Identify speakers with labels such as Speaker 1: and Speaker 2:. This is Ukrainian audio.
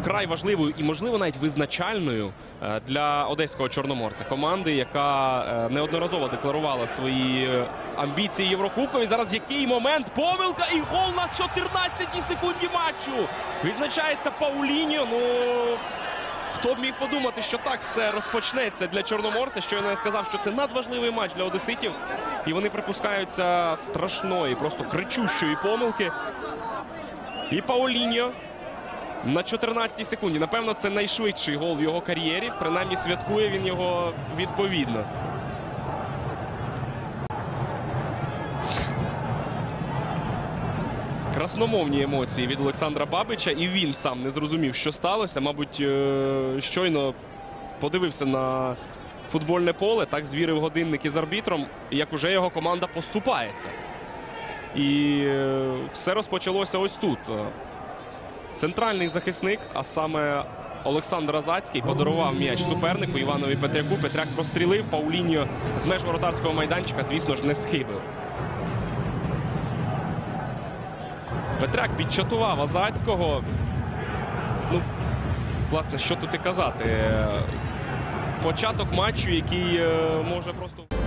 Speaker 1: вкрай важливою і, можливо, навіть визначальною е, для одеського чорноморця. Команди, яка е, неодноразово декларувала свої е, амбіції Єврокубкові. Зараз який момент? Помилка і гол на 14-й секунді матчу. Відзначається Пауліньо. Ну. Хто б міг подумати, що так все розпочнеться для чорноморця? Щойно я сказав, що це надважливий матч для одеситів, і вони припускаються страшної, просто кричущої помилки. І Пауліньо на 14-й секунді. Напевно, це найшвидший гол в його кар'єрі. Принаймні святкує він його відповідно. Красномовні емоції від Олександра Бабича, і він сам не зрозумів, що сталося. Мабуть, е, щойно подивився на футбольне поле, так звірив годинники з арбітром, як уже його команда поступається. І е, все розпочалося ось тут. Центральний захисник, а саме Олександр Азацький, подарував м'яч супернику Іванові Петряку. Петряк прострілив. Пауліньо з меж воротарського майданчика, звісно ж, не схибив. Петряк підчатував Азацького. Ну, власне, що тут і казати. Початок матчу, який е, може просто.